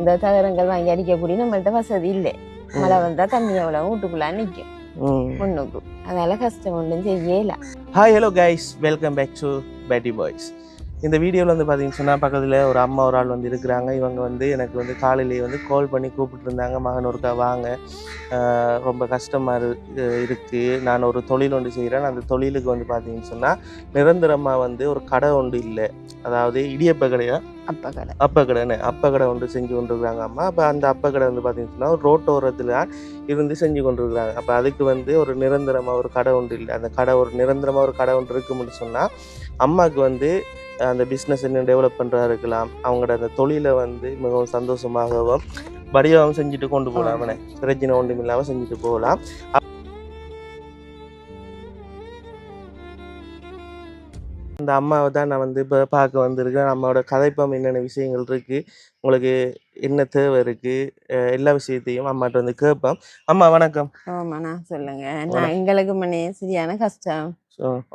இந்த தகரங்கள் வாங்கி அடிக்கக்கூடிய நம்மள்ட்ட வசதி இல்லை. மழை வந்தா தண்ணி எவ்வளவு வீட்டுக்குள்ள நிக்கும் முன்னுக்கு அதனால கஷ்டம் ஒன்றும் செய்யல. Hi hello guys welcome back to பேட்டி பாய்ஸ் இந்த வீடியோவில் வந்து பார்த்தீங்கன்னு சொன்னால் பக்கத்தில் ஒரு அம்மா ஒரு ஆள் வந்து இருக்கிறாங்க. இவங்க வந்து எனக்கு வந்து காலையிலேயே வந்து கால் பண்ணி கூப்பிட்டு இருந்தாங்க. மகன் ஒருக்கா வாங்க. ரொம்ப கஷ்டமாக இரு இருக்குது நான் ஒரு தொழில் ஒன்று செய்கிறேன் அந்த தொழிலுக்கு வந்து பார்த்தீங்கன்னு சொன்னால் நிரந்தரமாக வந்து ஒரு கடை ஒன்று இல்லை. அதாவது இடியப்ப கடையா அப்ப கடை அப்ப கடைன்னு அப்ப கடை ஒன்று செஞ்சு கொண்டிருக்காங்க அம்மா. அப்போ அந்த அப்ப கடை வந்து பார்த்தீங்கன்னா ஒரு ரோட்டோரத்தில் இருந்து செஞ்சு கொண்டிருக்கிறாங்க. அப்போ அதுக்கு வந்து ஒரு நிரந்தரமாக ஒரு கடை ஒன்று இல்லை. அந்த கடை ஒரு நிரந்தரமாக ஒரு கடை ஒன்று இருக்கும்னு சொன்னால் அம்மாவுக்கு வந்து அந்த பிஸ்னஸ் இன்னும் டெவலப் பண்ணுறா இருக்கலாம். அவங்களோட அந்த தொழிலை வந்து மிகவும் சந்தோஷமாகவும் வடிவம் செஞ்சுட்டு கொண்டு போகலாம். அவனை. பிரச்சனை ஒன்றும் இல்லாமல் செஞ்சுட்டு போகலாம். அந்த அம்மாவை தான் நான் வந்து இப்போ பார்க்க வந்திருக்கேன் அம்மாவோட கதைப்பம் என்னென்ன விஷயங்கள் இருக்குது உங்களுக்கு என்ன தேவை இருக்குது எல்லா விஷயத்தையும் அம்மாட்ட வந்து கேட்போம். அம்மா வணக்கம். ஆமாண்ணா சொல்லுங்க. நான் எங்களுக்கு முன்னே சரியான கஷ்டம்.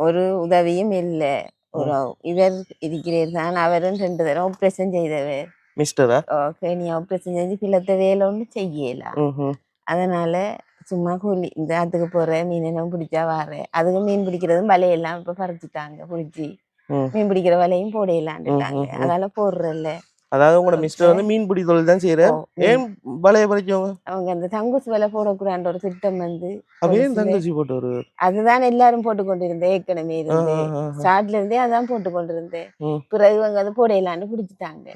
ஒரு உதவியும் இல்லை. ஒரு இவர் இருக்கிறார். தான் அவரும் ரெண்டு தடவை ஆப்ரேஷன் செய்தவர். மிஸ்டரா? ஓகே நீ ஆப்ரேஷன் செஞ்சு பிள்ளத்த வேலை ஒன்றும் செய்யலாம் அதனால சும்மா கூலி இந்த அதுக்கு போறேன் மீன் என்ன பிடிச்சா வாரேன் அதுக்கு மீன் பிடிக்கிறதும் வலையெல்லாம் இப்ப பறிச்சுட்டாங்க பிடிச்சி. மீன் பிடிக்கிற வலையும் போடையலான்ட்டாங்க. அதால போடுறல்ல. அதாவது உங்களோட மிஸ்டர் வந்து மீன் பிடி தொழில் தான் மீன். ஏன் வலைய பறிச்சவங்க? அவங்க அந்த தங்குசு வலை போடக்கூடாத ஒரு திட்டம் வந்து அப்ப ஒரு ஏன் சில- தங்கச்சி போட்டு ஒரு அதுதான் எல்லாரும் போட்டு கொண்டிருந்தேன் ஏற்கனவே இருந்து. ஸ்டார்ட்ல இருந்தே அதான் போட்டு கொண்டிருந்தேன். பிறகு இவங்க அது போடையலான்னு பிடிச்சிட்டாங்க.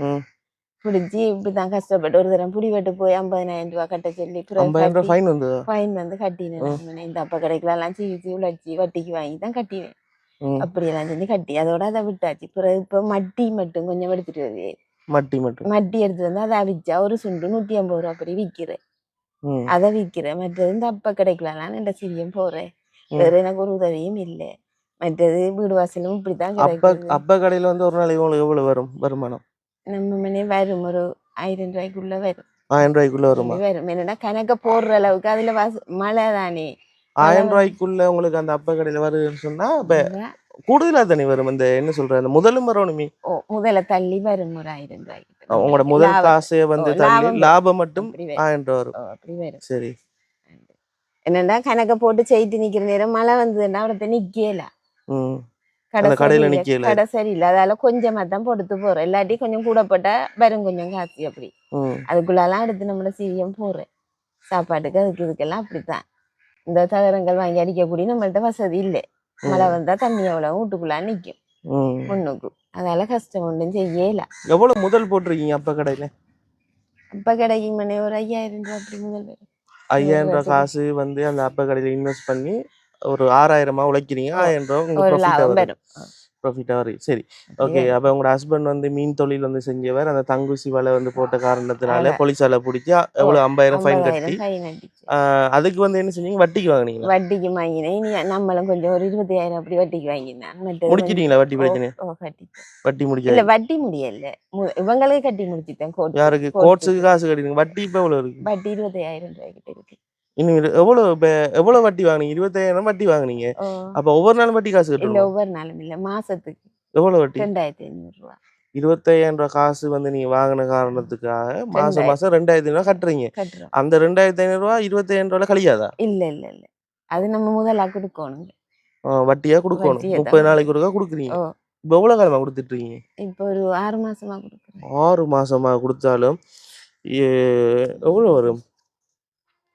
பிடிச்சி இப்படிதான் கஷ்டப்பட்டு ஒரு தரம் புடி வெட்டு போய் ஐம்பதாயிரம் ரூபாய் கட்ட சொல்லி ஃபைன் வந்து ஃபைன் வந்து கட்டினேன் இந்த அப்பா கடைக்கெல்லாம் சீச்சி உழைச்சி வட்டிக்கு வாங்கி தான் கட்டினேன். அப்படியெல்லாம் செஞ்சு கட்டி அதோட அதை விட்டாச்சு. பிறகு இப்போ மட்டி மட்டும் கொஞ்சம் எடுத்துட்டு வருது. மட்டி மட்டும்? மட்டி எடுத்துட்டு வந்து அதை அவிச்சா ஒரு சுண்டு நூற்றி ஐம்பது ரூபா அப்படி விற்கிறேன். அதை விற்கிறேன். மற்றது இந்த அப்பா கடைக்கெல்லாம் இந்த சிரியம் போறேன். வேற எனக்கு ஒரு உதவியும் இல்லை. மற்றது வீடு வாசலும் இப்படிதான் அப்ப அப்ப கடையில வந்து ஒரு நாளைக்கு உங்களுக்கு எவ்வளவு வரும் வருமானம்? நம்ம மணி வரும் ஒரு ஆயிரம் ரூபாய்க்குள்ள வரும் ஆயிரம் ரூபாய்க்குள்ள வருமா வரும் என்னன்னா கணக்க போடுற அளவுக்கு அதுல வாச மழை தானே ஆயிரம் ரூபாய்க்குள்ள உங்களுக்கு அந்த அப்ப கடையில வருதுன்னு சொன்னா இப்ப கூடுதலா தண்ணி வரும் இந்த என்ன சொல்ற அந்த முதலும் வரணுமே ஓ முதல்ல தள்ளி வரும் ஒரு ஆயிரம் ரூபாய்க்கு உங்களோட முதல். காசே வந்து தள்ளி லாபம் மட்டும். ஆயிரம் ரூபாய் வரும் ஓ, அப்படி வரும் சரி என்னடா கணக்க போட்டு செய்து நிக்கிற நேரம் மழை வந்ததுன்னா அவரத்த நிக்கல ம் கடை அந்த கடையில சரியில்லை, நிக்கல. கடை சரியில்லை அதால கொஞ்சமா தான் கொடுத்து போறோம். இல்லாட்டி கொஞ்சம் கூட போட்டா வரும் கொஞ்சம் காசு அப்படி. அதுக்குள்ளெல்லாம் எடுத்து நம்மள சீரியம் போறேன். சாப்பாட்டுக்கு அதுக்கு இதுக்கெல்லாம் அப்படித்தான். இந்த தகரங்கள் வாங்கி அடிக்கக்கூடிய நம்மள்ட்ட வசதி இல்லை. மழை வந்தா தண்ணி எவ்வளவு வீட்டுக்குள்ள நிக்கும். ம். முன்னுக்கு அதனால கஷ்டம் ஒன்றும் செய்யல. எவ்வளவு முதல் போட்டிருக்கீங்க அப்ப கடையில? அப்ப கிடைக்கும் மணி ஒரு ஐயாயிரம் ரூபாய் அப்படி முதல் ஐயாயிரம் ரூபாய். காசு வந்து அந்த அப்ப கடையில இன்வெஸ்ட் பண்ணி ஒரு ஆறாயிரமா உழைக்கிறீங்க ஆயிரம் ரூபாய் உங்க ப்ராஃபிட்டா வரும். வரும் ப்ராஃபிட்டா வரும் சரி ஓகே. அப்ப உங்களோட ஹஸ்பண்ட் வந்து மீன் தொழில் வந்து செஞ்சவர் அந்த தங்குசி வலை வந்து போட்ட காரணத்தினால. போலீஸால பிடிச்சி எவ்வளவு ஐம்பதாயிரம் ஃபைன் கட்டி அதுக்கு வந்து என்ன செஞ்சீங்க? வட்டிக்கு வாங்குனீங்களா? வட்டிக்கு வாங்கினேன். நம்மளும் கொஞ்சம் ஒரு இருபத்தாயிரம் அப்படி வட்டிக்கு வாங்கினேன் முடிச்சிட்டீங்களா வட்டி பிரச்சனை வட்டி இல்ல முடிக்க வட்டி முடியல. இவங்களே கட்டி முடிச்சிட்டேன் யாருக்கு? கோர்ட்ஸுக்கு காசு கட்டிங்க வட்டி இப்ப எவ்வளவு இருக்கு? வட்டி இருபத்தாயிரம் ரூபாய் கிட்ட இருக்கு. இன்னும் எவ்வளவு இப்ப எவ்வளவு வட்டி வாங்குனீங்க? இருபத்தாயிரம் வட்டி வாங்குனீங்க. அப்ப ஒவ்வொரு நாளும் வட்டி காசு இல்ல கட்டணும் ஒவ்வொரு நாளும் இல்ல. மாசத்துக்கு. எவ்வளவு வட்டி? ரெண்டாயிரத்தி ஐநூறு ரூபா. இருபத்தாயிரம் ரூபாய் காசு வந்து நீங்க வாங்கின காரணத்துக்காக மாசம். மாசம் ரெண்டாயிரத்தி ஐநூறு கட்டுறீங்க. கட்டுறோம். அந்த ரெண்டாயிரத்தி ஐநூறு ரூபாய் இருபத்தாயிரம் ரூபாய் கழியாதா? இல்ல இல்ல இல்ல. அது நம்ம முதலா வட்டியா கொடுக்கணும். வட்டியா தான் முப்பது நாளைக்கு ஒருக்கா கொடுக்குறீங்க. ஓ. இப்ப எவ்வளவு காலமா கொடுத்துட்டு இருக்கீங்க இப்போ ஒரு ஆறு மாசமா கொடுக்குறேன். ஆறு மாசமா கொடுத்தாலும் எவ்வளவு வரும்?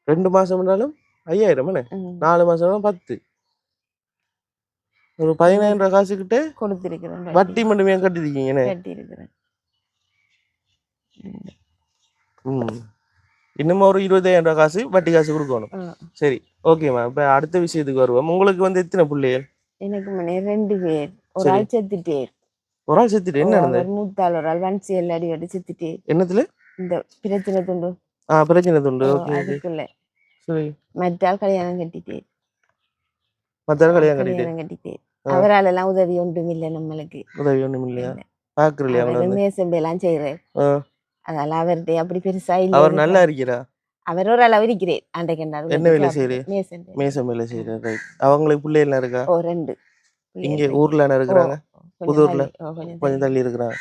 ரெண்டு மாசம்னாலும் ஐயாயிரம் என்ன நாலு மாசம் பத்து. ஒரு பதினாயிரம் ரூபாய் காசு கிட்ட கொடுத்திருக்கிறேன். வட்டி மட்டுமே கட்டிருக்கீங்க என்ன கட்டி இருக்கிறேன் ம். இன்னும் ஒரு இருபதாயிரம் ரூபாய் காசு வட்டி காசு கொடுக்கணும். சரி ஓகேம்மா இப்ப அடுத்த விஷயத்துக்கு வருவோம். உங்களுக்கு வந்து எத்தனை பிள்ளைகள்? எனக்கு ரெண்டு பேர். ஒரு. ஆள் செத்துட்டேர் ஒரு ஆள் செத்துட்டு என்ன நடந்தது? மூத்தாள் ஒரு ஆள் வன்சி அடி அடி செத்துட்டேர் என்னத்துல? இந்த பிரச்சனை துண்டு. ஓகே ஓகே அதுக்குள்ள சரி மற்றாள் கல்யாணம் கட்டிட்டேர் மத்த கல்யாணம் கட்டிட்டு கல்யாணம் கட்டிட்டேர் ஆ. அவரால் எல்லாம் உதவி ஒன்றும் இல்லை நம்மளுக்கு உதவி ஒண்ணும் இல்லையா இல்ல. பாக்குற இல்லையா அவரு அவங்கள வந்து மேசம்பி எல்லாம் செய்யறாரு ஆ. அதனால அவர்கிட்ட அப்படி பெருசா இல்ல அவர் நல்லா இருக்கிறா அவர் ஒரு அளவு இருக்கிறேன் அன்றைக்கு என்ன வேலை செய்யறே? மேசம்பி மேசம் வேலை செய்யற ரைட் அவங்களுக்கு பிள்ளை எல்லாம் இருக்கா ஓ ரெண்டு இங்க ஊர்ல என்ன இருக்கிறாங்க கொஞ்சம் புதூர்ல? தள்ளி- ஓ, கொஞ்சம் கொஞ்சம். தள்ளி இருக்கிறாங்க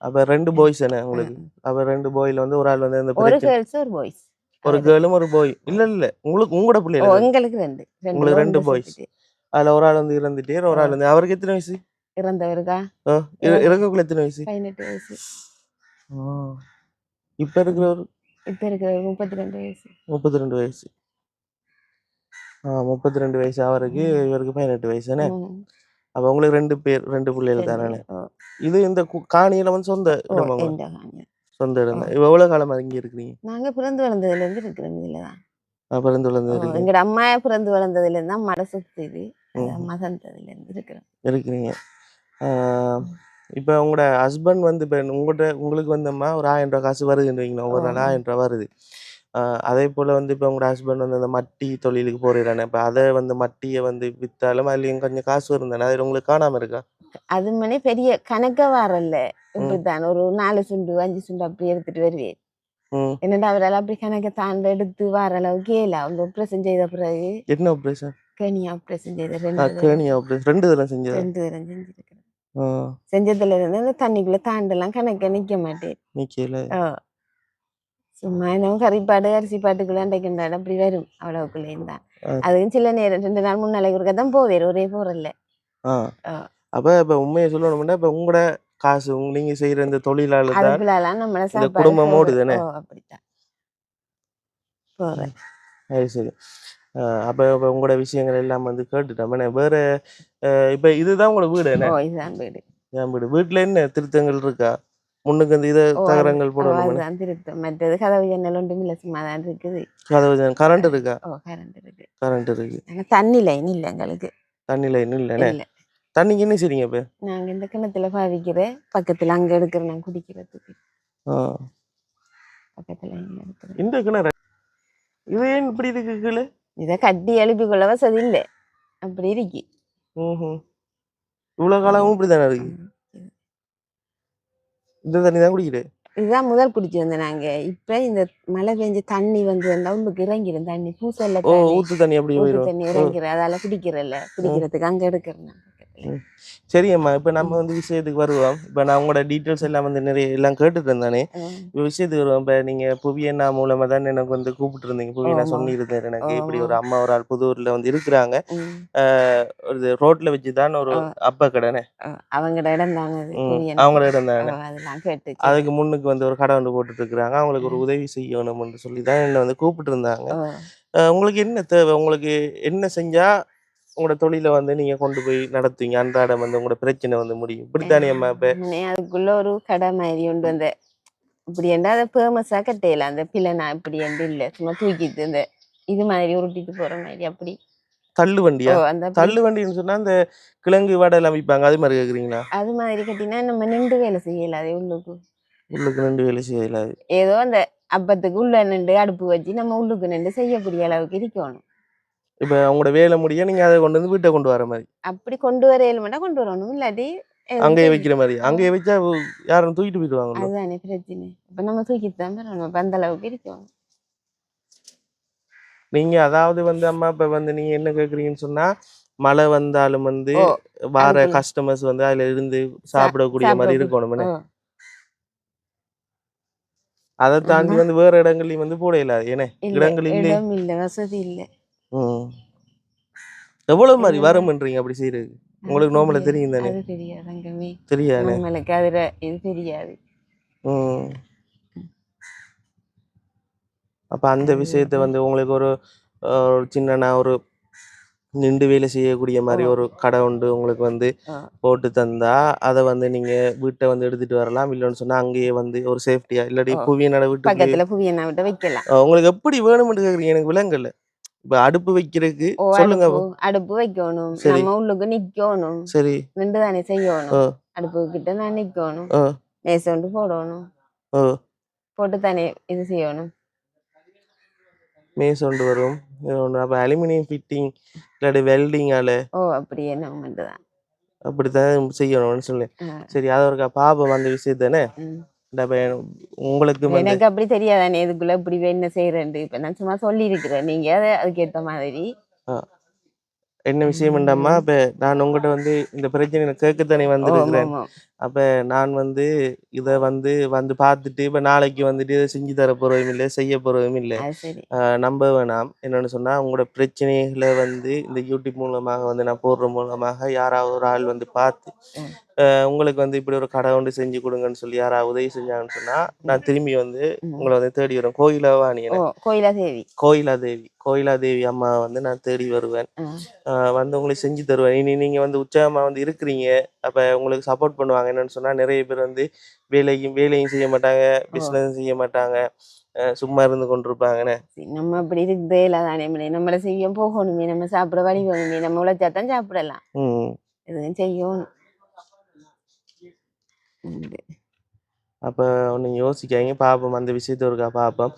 அப்ப ரெண்டு பாய்ஸ் தானே உங்களுக்கு? அப்ப ரெண்டு பாய்ல வந்து ஒரு ஆள் வந்து இந்த ஒரு கேர்ள்ஸ் ஒரு பாய்ஸ் ஒரு கேர்ளும் ஒரு பாய் இல்ல இல்ல உங்களுக்கு உங்களோட ஓ பிள்ளைகள் எங்களுக்கு ரெண்டு. உங்களுக்கு ரெண்டு. சேர்த்துட்டு. அதுல ஒரு ஆள் வந்து இறந்துட்டே ஒரு ஆள் வந்து அவருக்கு எத்தனை வயசு? இறந்தவருக்கா? ஆ, இற- இறக்கக்குள்ள எத்தனை வயசு? பதினெட்டு வயசு. இப்ப இருக்கிற ஒரு இப்ப இருக்கிறவருக்கு முப்பத்தி ரெண்டு வயசு. முப்பத்தி ரெண்டு வயசு. ஆ முப்பத்தி ரெண்டு வயசு அவருக்கு இவருக்கு பதினெட்டு வயசு ம். அப்ப உங்களுக்கு ரெண்டு பேர் ரெண்டு பிள்ளைகள் தானே? இது இந்த காணியில வந்து சொந்த இடமா. சொந்த இடம். இப்ப எவ்வளவு காலமா இங்க இருக்கிறீங்க? நாங்க பிறந்து வளர்ந்ததுல இருந்து இருக்கிறோம் இதுலதான் பிறந்து வளர்ந்து ஓ, இருக்கீங்க எங்கட அம்மா பிறந்து வளர்ந்ததுல இருந்து தான் மட சுத்து இது. அம்மா தந்ததுல இருந்து இருக்கிறோம். இருக்கிறீங்க. இப்ப உங்களோட ஹஸ்பண்ட் வந்து இப்ப உங்கள்கிட்ட உங்களுக்கு வந்தம்மா ஒரு ஆயிரம் ரூபாய் காசு வருதுன்னு வைங்களேன் ஒவ்வொரு நாள். ஆயிரம் ரூபாய் வருது. அதே போல வந்து இப்ப உங்களோட ஹஸ்பண்ட் வந்து அந்த மட்டி தொழிலுக்கு போறானே இப்ப அதை வந்து மட்டியை வந்து வித்தாலும் அதுலயும் கொஞ்சம் காசு வரும் தானே அது உங்களுக்கு காணாம இருக்கா? அது மணி பெரிய கணக்க வரல இப்படித்தான் ஒரு நாலு சுண்டு அஞ்சு சுண்டு அப்படி எடுத்துட்டு வருவேன். என்னடா அவரால் அப்படி கணக்க தாண்ட எடுத்து வர அளவுக்கு இல்ல அவங்க ஆப்ரேஷன் செய்த பிறகு. என்ன ஆப்ரேஷன் கேணி ஆப்ரேஷன் செய்த ரெண்டு தடவை. கேணி ஆப்ரேஷன் ரெண்டு தடவை செஞ்சதா? ரெண்டு தரம் செஞ்சிருக்கிறேன். செஞ்சதுல இருந்து அந்த தண்ணிக்குள்ள தாண்டெல்லாம் கணக்க நிக்க மாட்டேன். நிக்கல. சும்மா என்ன கறிப்பாடு அரிசி பாட்டுக்குள்ள அண்டைக்கின்றாடு அப்படி வரும். அவ்வளவுக்குள்ளேயும் தான். அதுவும் சில நேரம் ரெண்டு நாள் மூணு நாளைக்கு ஒருக்கா தான் போவேன். ஒரே போறல. அப்ப இப்ப உண்மையை சொல்லணும்னா இப்ப உங்களோட காசு நீங்க செய்யற இந்த தொழிலாளர் குடும்பம் போடுறது. ஓடுதானே? ஓ அப்படித்தான். போறேன். சரி. ஆஹ் அப்ப இப்ப உங்களோட விஷயங்கள் எல்லாம் வந்து கேட்டுட்டோம். வேற இப்ப இதுதான் உங்களோட வீடு என்ன? இதுதான் வீடு. வீட்டுல என்ன திருத்தங்கள் இருக்கா? முன்னுக்கு அந்த இத தகரங்கள் போடணும் மற்றது கதவு ஜன்னல் ஒன்றும் இல்ல சும்மா தான் இருக்குது. கதவு கரண்ட் இருக்கா? ஓ கரண்ட் இருக்கு. கரண்ட் இருக்கு. ஆனா தண்ணி லைன் இல்ல எங்களுக்கு. தண்ணி லைன் இல்லைண்ணே இல்ல. தண்ணிக்கு என்ன செய்றீங்க இப்ப? நாங்க இந்த கிணத்துல பாவிக்கிற பக்கத்துல அங்க எடுக்கிறோம் நான் குடிக்கிறதுக்கு. பக்கத்துல இங்க எடுக்கிறேன் இந்த கிணறு இது ஏன் இப்படி இருக்கு கீழே? இதை கட்டி எழுப்பி கொள்ள வசதி இல்ல. அப்படி இருக்கு. ம்ஹும். இவ்வளவு காலமும் இப்படிதானே இருக்கு? ம். இந்த தண்ணி தான் குடிக்கிறேன் இதுதான் முதல் குடிச்சு வந்தேன் நாங்க. இப்ப இந்த மழை பெஞ்சு தண்ணி வந்து வந்தா உள்ளுக்கு இறங்கிடும். தண்ணி பூசல்ல ஊத்து தண்ணி. அப்படி தண்ணி இறங்கிற அதால குடிக்கிறல்ல. குடிக்கிறதுக்கு அங்க எடுக்கிறேன் நான் பக்கத்துல. சரி அம்மா இப்ப நம்ம வந்து விஷயத்துக்கு வருவோம். இப்ப நான் உங்களோட டீட்டெயில்ஸ் எல்லாம் வந்து நிறைய எல்லாம் கேட்டுட்டு இருந்தானே. இப்ப விஷயத்துக்கு வருவோம். இப்ப நீங்க புவியண்ணா மூலமா தான் எனக்கு வந்து கூப்பிட்டு இருந்தீங்க புவியண்ணா. சொல்லியிருந்தேன் எனக்கு. இப்படி. ஒரு அம்மா ஒரு ஆள் புதூர்ல வந்து இருக்கிறாங்க. ஒரு ரோட்ல வச்சுதான் ஒரு ஆ. அப்பா கடைனே அவங்களோட இடம் தானே. கோயில் அவங்களோட இடம் தானே அதுக்கு முன்னுக்கு வந்து ஒரு கடை வந்து போட்டுட்டு இருக்கிறாங்க அவங்களுக்கு ஒரு உதவி செய்யணும்னு சொல்லி தான் என்ன வந்து கூப்பிட்டு இருந்தாங்க உங்களுக்கு என்ன தேவை? உங்களுக்கு என்ன செஞ்சா உங்களோட தொழிலை வந்து நீங்க கொண்டு போய் நடத்துவீங்க. அன்றாடம் வந்து உங்களோட பிரச்சனை வந்து முடியும். இப்படித்தானே அம்மா இப்ப அதுக்குள்ள ஒரு கடை மாதிரி உண்டு அந்த. இப்படி என்ன அதை ஃபேமஸா கட்டையில. அந்த பிள்ளைனா இப்படி என்று இல்ல. சும்மா தூக்கிட்டு இந்த இது மாதிரி உருட்டிட்டு போற மாதிரி அப்படி. தள்ளு வண்டியா? தள்ளு வண்டின்னு சொன்னா அந்த கிழங்கு வடை எல்லாம் விற்பாங்க அது மாதிரி கேக்குறீங்களா? அது மாதிரி கட்டினா நம்ம நின்று வேலை செய்யல அதே உள்ளுக்கு. உள்ளுக்கு ரெண்டு வேலை செய்யல. ஏதோ அந்த அப்பத்துக்கு உள்ள நின்று அடுப்பு வச்சு நம்ம உள்ளுக்கு நின்று செய்யக்கூடிய அளவுக்கு இருக்கணும். இப்ப உங்களோட வேலை முடிய நீங்க அதை கொண்டு வந்து வீட்டை கொண்டு வர மாதிரி. அப்படி கொண்டு வர மட்டும் கொண்டு வரணும். இல்லாட்டி அங்கேயே வைக்கிற மாதிரி. அங்கேயே வச்சா யாரும் தூக்கிட்டு போயிடுவாங்க அதுதானே பிரச்சனை. இப்ப நம்ம தூக்கிட்டு தான் அந்த அளவுக்கு இருக்கணும் நீங்க அதாவது வந்து அம்மா இப்ப வந்து நீங்க என்ன கேக்குறீங்கன்னு சொன்னா மழை வந்தாலும் வந்து வார கஸ்டமர்ஸ் வந்து அதுல இருந்து சாப்பிடக்கூடிய மாதிரி சாப்பிடக்கூடிய- இருக்கணும் ஓ, அதை தாண்டி. வந்து வேற இடங்கள்லயும் வந்து போட இல்லாது ஏனே? இல்ல இடங்கள் இல்லை வசதி இல்ல. எவ்வளவு மாதிரி வரும்ன்றீங்க அப்படி செய்யறது உங்களுக்கு தெரியாது. தெரியும் தானே? தெரியாது தெரியாதுண்ணே நம்மளுக்கு அதுல இது தெரியாது. அப்ப அந்த விஷயத்த வந்து- உங்களுக்கு ஒரு ஒரு சின்னனா ஒரு நின்று வேலை செய்யக்கூடிய மாதிரி. ஒரு கடை உண்டு உங்களுக்கு வந்து. போட்டு தந்தா அதை வந்து நீங்க வீட்டை வந்து எடுத்துட்டு வரலாம். இல்லைன்னு சொன்னா அங்கேயே வந்து ஒரு சேஃப்டியா இல்லாட்டி பக்கத்துல புவியண்ணா விட்டு உங்களுக்கு எப்படி வேணும்னு கேக்குறீங்க? எனக்கு விலங்கல்ல. இப்ப அடுப்பு வைக்கிறதுக்கு சொல்லுங்க. அடுப்பு வைக்கணும். நம்ம உள்ளுக்கு நிக்கணும். சரி. நின்று தானே செய்யணும். அடுப்பு கிட்ட நான் நிக்கணும். மேசை ஒன்று போடணும். போட்டு தானே இது செய்யணும். கொண்டு வரும். அப்ப அலுமினியம் ஃபிட்டிங் இல்லாட்டி வெல்டிங்கால ஓ அப்படியே நம்ம மட்டும்தான் அப்படித்தான் செய்யணும்னு சொல்லி. சரி அது ஒரு பாப்பம் அந்த விஷயத்தானே. உங்களுக்கு எனக்கு அப்படி தெரியாதானே இதுக்குள்ள இப்படி என்ன செய்யறேன் இப்ப நான் சும்மா சொல்லி இருக்கிறேன் நீங்க அதை அதுக்கேத்த மாதிரி. என்ன விஷயம்ண்டாமா இப்ப நான் உங்ககிட்ட வந்து இந்த பிரச்சனையை கேட்கத்தானே வந்திருக்கிறேன். அப்ப நான் வந்து இத வந்து வந்து பார்த்துட்டு இப்ப நாளைக்கு வந்துட்டு இதை செஞ்சு தர போறதும் இல்லை செய்ய போறதும் இல்லை. நம்ப வேணாம். என்னன்னு சொன்னா உங்களோட பிரச்சனைகளை வந்து இந்த யூடியூப் மூலமாக வந்து நான் போடுற மூலமாக யாராவது ஒரு ஆள் வந்து பார்த்து உங்களுக்கு வந்து இப்படி ஒரு கடை ஒன்று செஞ்சு கொடுங்கன்னு சொல்லி யாராவது உதவி செஞ்சாங்கன்னு சொன்னா நான் திரும்பி வந்து. உங்களை வந்து தேடி வரும் கோயிலாவாணி ஓ கோயிலா தேவி கோயிலாதேவி. கோயிலாதேவி அம்மா வந்து நான் தேடி வருவேன். வந்து உங்களுக்கு செஞ்சு தருவேன். இனி நீங்க வந்து உற்சாகமா வந்து இருக்கிறீங்க. அப்ப உங்களுக்கு சப்போர்ட் பண்ணுவாங்க. என்னன்னு சொன்னா நிறைய பேர் வந்து வேலையும் வேலையும் செய்ய மாட்டாங்க பிசினஸ் செய்ய மாட்டாங்க. சும்மா இருந்து கொண்டிருப்பாங்கன்னு சரி, நம்ம அப்படி இருக்குதே இல்லை தானே நம்மளை செய்ய போகணுமே நம்ம சாப்பிட வழி வேணுமே நம்ம உழைச்சா தான் சாப்பிடலாம். எதுவும் செய்யணும். அப்போ ஒன்று யோசிக்காங்க பார்ப்போம் அந்த விஷயத்த ஒருக்கா பார்ப்போம்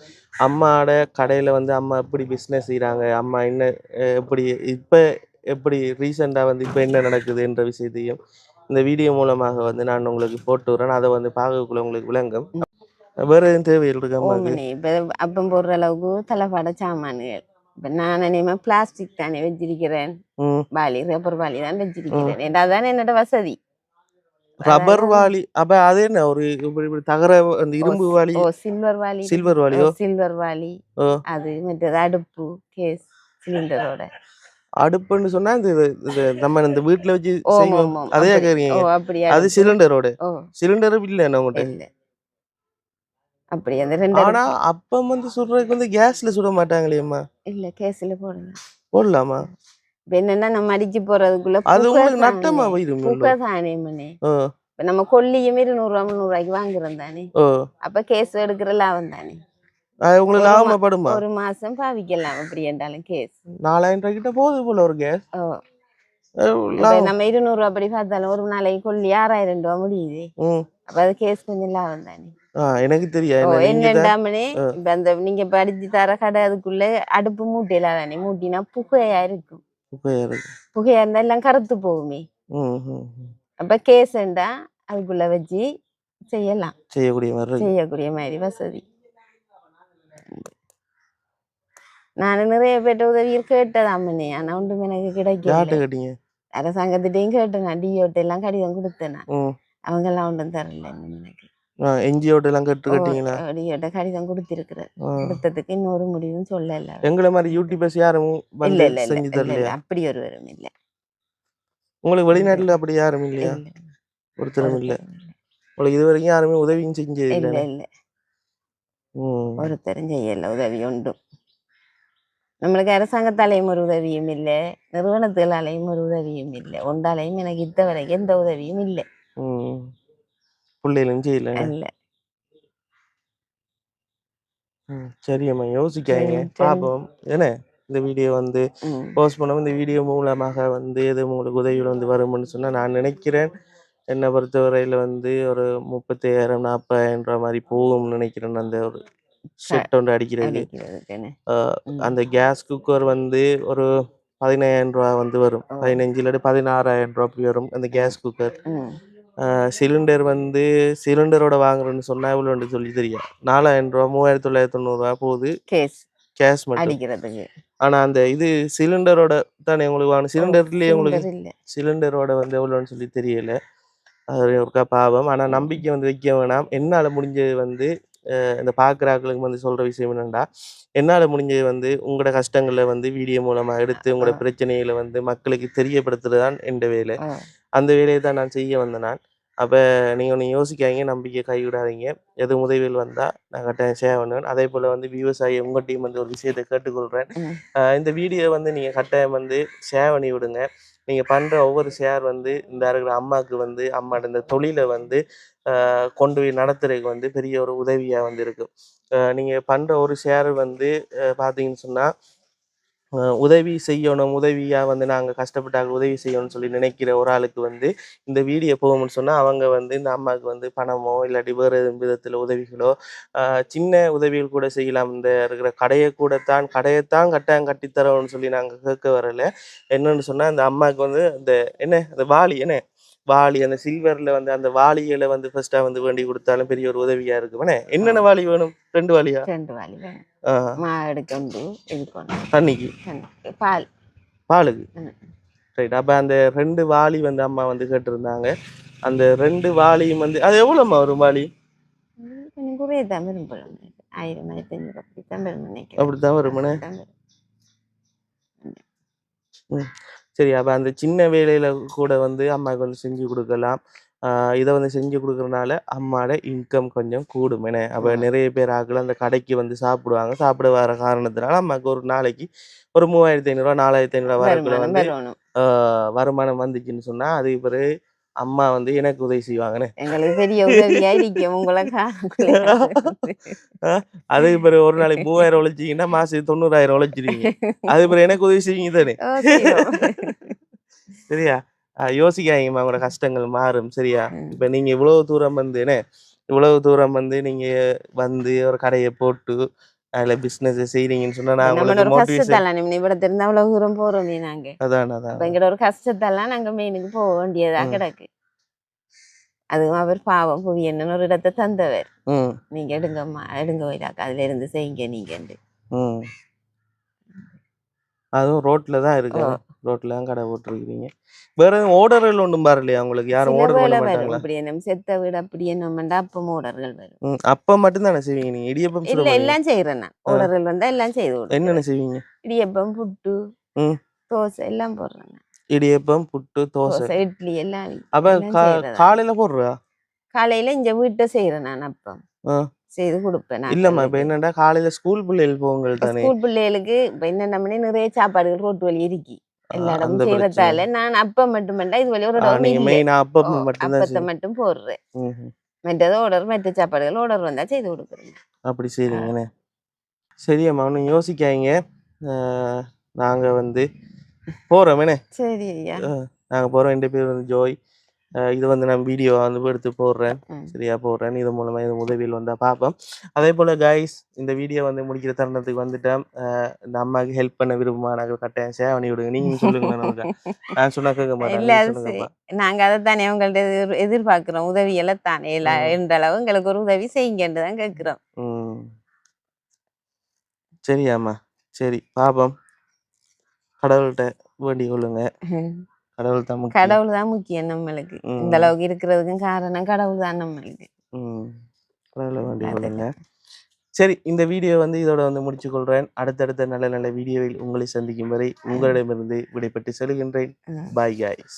அம்மாவோட கடையில் வந்து அம்மா எப்படி பிஸ்னஸ் செய்கிறாங்க அம்மா என்ன எப்படி இப்போ எப்படி ரீசெண்டாக வந்து இப்போ என்ன நடக்குதுன்ற விஷயத்தையும் இந்த வீடியோ மூலமாக வந்து நான் உங்களுக்கு போட்டு வரேன் அதை வந்து பார்க்கக்குள்ள உங்களுக்கு விளங்கும். வேறு எதுவும் தேவைகள் இருக்கா அப்பம் போடுற அளவுக்கு தலைப்பாட சாமான்கள். இப்ப நான் நினைமா பிளாஸ்டிக் தானே வச்சிருக்கிறேன். பாலி ரப்பர் பாலி தான் வச்சிருக்கிறேன். அதானே என்னோட வசதி? ரப்பர் வாளி அப்போ அது என்ன? ஒரு தகர அந்த இரும்பு வாளி? ஓ சில்வர் வாலி சில்வர் வாளியோ? சில்வர் வாலி. அது மற்றது அடுப்பு கேஸ் சிலிண்டரோட அடுப்புன்னு சொன்னா இந்த நம்ம இந்த வீட்டில் வச்சு செய்வோம். அதே அப்படியா? அது சிலிண்டரோட ஓ. சிலிண்டரும் இல்லை இல்ல. அப்படி அந்த ரெண்டு ஆனா அப்பம் வந்து சுடுறதுக்கு வந்து கேஸ்ல சுட மாட்டாங்களேம்மா இல்ல கேஸ்ல போடலாமா. இப்ப என்னன்னா நம்ம அடிச்சு போறதுக்குள்ள அது உங்களுக்கு. நட்டமா போயிரும் புகை தானே இப்ப நம்ம கொல்லியும் இருநூறு ரூபா முந்நூறு ரூபாய்க்கு வாங்குறோம் தானே. அப்ப கேஸ் எடுக்கிற லாபம் தானே. உங்களுக்கு ஒரு மா- லாபமாப்படுமா? ஒரு மாசம் பாவிக்கலாம் அப்படி என்றாலும் கேஸ். நாலாயிரம் ரூபாய் கிட்ட போகுது போல ஒரு கேஸ். நம்ம இருநூறு ரூபா அப்படி பார்த்தாலும் ஒரு நாளைக்கு கொல்லி ஆறாயிரம் ரூபா முடியுது. அப்ப அது கேஸ் கொஞ்சம் லாபம் தானே. எனக்கு தெரியாது என்னண்டாமனே இப்ப அந்த நீங்க படிச்சு தர கடை அதுக்குள்ள அடுப்பு மூட்டையில தானே. மூட்டினா புகையா இருக்கும். புகையா இருந்தா எல்லாம் கருத்து போகுமே. அப்ப கேஸ்ண்டா அதுக்குள்ள வச்சு செய்யலாம். செய்யக்கூடிய மாதிரி செய்யக்கூடிய மாதிரி வசதி. நான் நிறைய பேர்ட்ட உதவி கேட்டதாமனே ஆனா ஒன்றும் எனக்கு கிடைக்கல அரசாங்கத்திட்டையும் கேட்டேன். நான் டிஓட்ட எல்லாம் கடிதம் கொடுத்தேன் அவங்க எல்லாம் ஒன்றும் தரல எனக்கு. என்ஜிஓட்ட எல்லாம் கேட்டு கேட்டீங்களா? டிஓட்ட கடிதம் கொடுத்திருக்கிறேன். கொடுத்ததுக்கு இன்னொரு முடிவும் சொல்லல எங்களை மாதிரி யூடியூபர்ஸ் யாரும் இல்ல இல்ல செஞ்சு தரலையா? அப்படி ஒருவரும் இல்ல. உங்களுக்கு வெளிநாட்டுல அப்படி யாரும் இல்லையா? இல்ல, ஒருத்தரும் இல்ல. உங்களுக்கு இது வரைக்கும் யாருமே உதவியும் செஞ்சது இல்ல இல்லை? ஒருத்தரும் செய்யல. உதவி உண்டும். நம்மளுக்கு அரசாங்கத்தாலையும் ஒரு உதவியும் இல்லை நிறுவனத்தாலையும் ஒரு உதவியும் இல்லை ஒன்றாலையும் எனக்கு இத்த வரைக்கும் எந்த உதவியும் இல்லை. ம். பிள்ளைகளும் செய்யல. இல்ல. ம் சரி அம்மா யோசிக்காதீங்க. ம், சரி. பார்ப்போம் என்ன? இந்த வீடியோ வந்து. போஸ்ட் பண்ணவும் இந்த வீடியோ மூலமாக வந்து எது உங்களுக்கு உதவிகள் வந்து வரும்னு சொன்னால் நான் நினைக்கிறேன். என்னை பொறுத்தவரையில் வந்து ஒரு முப்பத்தாயிரம் நாற்பதாயிரம் ரூபா மாதிரி போகும்னு நினைக்கிறேன். அந்த ஒரு செட் ஒன்று அடிக்கிறது. அந்த கேஸ் குக்கர் வந்து ஒரு பதினாயிரம் ரூபா வந்து வரும். பதினஞ்சு இல்லாட்டி பதினாறாயிரம் ரூபா அப்படி வரும் அந்த கேஸ் குக்கர். சிலிண்டர் வந்து சிலிண்டரோட வாங்குறேன்னு சொன்னா எவ்வளோன்னு சொல்லி தெரியும். நாலாயிரம் ரூபா மூவாயிரத்தி தொள்ளாயிரத்தி தொண்ணூறுரூவா போகுது. கேஸ் மட்டும். ஆனா அந்த இது சிலிண்டரோட தானே உங்களுக்கு வாங்கணும் சிலிண்டர்லயே உங்களுக்கு சிலிண்டரோட வந்து எவ்வளோன்னு சொல்லி தெரியல. அது ஒருக்கா பாவம். ஆனா நம்பிக்கை வந்து வைக்க வேணாம். என்னால முடிஞ்சது வந்து இந்த பார்க்குறாக்களுக்கு வந்து சொல்ற விஷயம் என்னன்னா என்னால முடிஞ்சது வந்து உங்களோட கஷ்டங்களை வந்து வீடியோ மூலமா எடுத்து உங்களோட. பிரச்சனைகளை வந்து மக்களுக்கு தெரியப்படுத்துறது தான் என் வேலை. அந்த வேலையை தான் நான் செய்ய வந்தேன் நான். அப்போ நீங்கள் ஒன்று யோசிக்காதீங்க நம்பிக்கை கைவிடாதீங்க. எது உதவிகள் வந்தால் நான் கட்டாயம் ஷேர் பண்ணுவேன். அதே போல் வந்து விவசாயி உங்கள் டீம் வந்து ஒரு விஷயத்தை கேட்டுக்கொள்கிறேன் இந்த வீடியோ வந்து நீங்கள் கட்டாயம் வந்து ஷேர் பண்ணி விடுங்க. நீங்கள் பண்ணுற ஒவ்வொரு ஷேர் வந்து இந்த இருக்கிற அம்மாவுக்கு வந்து அம்மாட்ட இந்த தொழிலை வந்து கொண்டு போய் நடத்துறதுக்கு வந்து பெரிய ஒரு உதவியாக வந்து இருக்கும் நீங்கள் பண்ணுற ஒரு ஷேர் வந்து பார்த்தீங்கன்னு சொன்னால் உதவி செய்யணும் உதவியாக வந்து நாங்கள் கஷ்டப்பட்டாங்க உதவி செய்யணும்னு சொல்லி நினைக்கிற ஒரு ஆளுக்கு வந்து இந்த வீடியோ போகும்னு சொன்னால் அவங்க வந்து இந்த அம்மாவுக்கு வந்து பணமோ இல்லாட்டி வேறு விதத்தில் உதவிகளோ சின்ன உதவிகள் கூட செய்யலாம். இந்த இருக்கிற கடையை கூட தான் கடையைத்தான் கட்டாயம் கட்டித்தரோம்னு சொல்லி நாங்கள் கேட்க வரல. என்னன்னு சொன்னால் இந்த அம்மாவுக்கு வந்து இந்த என்ன அந்த வாலி என்ன? வாளி அந்த சில்வரில் வந்து அந்த வாளிகளை வந்து ஃபர்ஸ்ட்டாக வந்து வேண்டி கொடுத்தாலும் பெரிய ஒரு உதவியாக இருக்கும் என்ன என்னென்ன வாளி வேணும்? ரெண்டு வாளியா? ரெண்டு ஆஹ் மா எடுக்கொண்டு இது பண்ணணும் தண்ணிக்கு. பால். பாலுக்கு. ரைட் அப்போ அந்த ரெண்டு வாளி வந்து அம்மா வந்து கேட்டிருந்தாங்க. அந்த ரெண்டு வாளியும் வந்து அது எவ்வளோம்மா ஒரு வாளி? கொஞ்சம் குறைய தான் ஆயிரம் ஆயிரத்தி ஐநூறு அப்படி தான் வரும் நினைக்கிறேன். அப்படித்தான் வருமானே. வரும். சரி அப்போ அந்த சின்ன வேலையில கூட வந்து அம்மாவுக்கு வந்து செஞ்சு கொடுக்கலாம். இதை வந்து செஞ்சு கொடுக்கறனால அம்மாவோட இன்கம் கொஞ்சம் கூடும் என்ன? அப்போ. நிறைய பேர் ஆட்கள் அந்த கடைக்கு வந்து சாப்பிடுவாங்க. சாப்பிட வர காரணத்தினால அம்மாவுக்கு ஒரு நாளைக்கு ஒரு மூவாயிரத்தி ஐநூறுரூவா நாலாயிரத்தி ஐநூறுரூவா வரக்குள்ள வந்து வருமானம். வந்துச்சுன்னு சொன்னா அதுக்கு பிறகு அம்மா வந்து எனக்கு உதவி செய்வாங்கண்ணே எங்களுக்கு பெரிய உதவியா இருக்கும். உங்களை காணக்குள்ள அதுக்கு பிறகு ஒரு நாளைக்கு மூவாயிரம் உழைச்சிங்கன்னா மாசம் தொண்ணூறாயிரம் உழைச்சிருவீங்க அதுக்கு பிறகு எனக்கு உதவி செய்வீங்க தானே. சரியா? யோசிக்காதீங்கம்மா உங்களோட கஷ்டங்கள் மாறும். சரியா. இப்ப நீங்க இவ்வளவு தூரம் வந்து என்ன? இவ்வளவு தூரம் வந்து நீங்க வந்து ஒரு கடையை போட்டு அதுல பிசினஸ் செய்றீங்கன்னு சொன்னா நான் உங்களுக்கு ஒரு மோட்டிவேஷன் கஷ்டத்தால நம்ம இவ்வளவு தெரிஞ்சா அவ்வளவு தூரம் போறோமே நாங்க. அதான் அதான். அப்ப எங்கட ஒரு கஷ்டத்தெல்லாம் நாங்க மெயினுக்கு போக வேண்டியதா. கிடக்கு. அதுவும் அவர் பாவம் புவி என்னன்னு ஒரு இடத்தை தந்தவர். நீங்க எடுங்கம்மா எடுங்க வைடாக்கா அதுல இருந்து செய்யுங்க நீங்க ம். அதுவும் ரோட்ல தான் இருக்கு. ஓ. ரோட்ல தான் கடை போட்டிருக்கீங்க வேற எதுவும் ஓர்டர்கள் ஒன்றும் பாரலையா உங்களுக்கு யாரும் சில ஓர்டர் பண்ண மாட்டாங்களா இப்படி என்ன செத்த வீடு அப்படி என்னமெண்டா அப்ப ஓடர்கள் வரும் ம் அப்ப மட்டும் தானே செய்வீங்க நீங்க இடியப்பம் இல்ல எல்லாம் செய்யறேன் நான். ஓடர்கள் வந்தா எல்லாம் செய்து என்னென்ன செய்வீங்க இடியப்பம் புட்டு. தோசை எல்லாம் போடுறேன். இடியப்பம் புட்டு தோசை இட்லி எல்லாம் அப்ப. காலையில போடுறா காலையில இங்க வீட்டை செய்யறேன் நான் அப்பம். செய்து கொடுப்பேன் இல்லம்மா இப்ப. என்னடா காலையில ஸ்கூல் பிள்ளைகள் போங்கள் தானே ஸ்கூல் பிள்ளைகளுக்கு இப்ப என்ன மணி நிறைய சாப்பாடுகள் ரோட்டு வழி இருக்கி எல்லா இடமும் செய்யறதால நான் அப்பம் மட்டுமண்டா இது வழி ஒரு அப்பத்தை. மட்டும் போடுறேன். மற்றது ஆர்டர் மற்ற சாப்பாடுகள் ஆர்டர் வந்தா செய்து கொடுக்குறேன் அப்படி செய்றீங்கண்ணே சரியம்மா ஒன்றும் யோசிக்காதீங்க. ஆஹ், நாங்க வந்து போறோமேண்ணே சரி ஐயா. நாங்க போறோம் ரெண்டு பேர் வந்து ஜோய் இது வந்து நான் வீடியோ வந்து எடுத்து போடுறேன். சரியா போடுறேன். இது மூலமா இது உதவியில் வந்தா பார்ப்போம். அதே போல கைஸ் இந்த வீடியோ வந்து முடிக்கிற தருணத்துக்கு வந்துட்டேன். இந்த அம்மாவுக்கு ஹெல்ப் பண்ண விரும்புமா நாங்கள் கட்டாயம் சேவ் பண்ணி விடுங்க. நீங்க சொல்லுங்க நான் சொன்னா கேட்க மாட்டேன். இல்ல நீங்க அது அதைத்தானே உங்கள்ட்ட எதிர் எதிர்பார்க்கிறோம். உதவி எல்லாம் தானே. இல்ல. எந்த அளவு எங்களுக்கு ஒரு உதவி செய்யுங்கன்னு தான் கேட்கிறோம். சரியாம்மா சரி பாப்போம் கடவுள்கிட்ட வேண்டிக் கொள்ளுங்க. கடவுள் தான். கடவுள் தான் முக்கியம் நம்மளுக்கு. இந்த. அளவுக்கு இருக்கிறதுக்கும் காரணம் கடவுள் தான் நம்மளுக்கு. கடவுளை சரி இந்த வீடியோ வந்து இதோட வந்து முடிச்சு கொள்றேன். அடுத்தடுத்த நல்ல நல்ல வீடியோவில் உங்களை சந்திக்கும் வரை உங்களிடமிருந்து விடைபெற்று செல்கின்றேன். பாய் guys.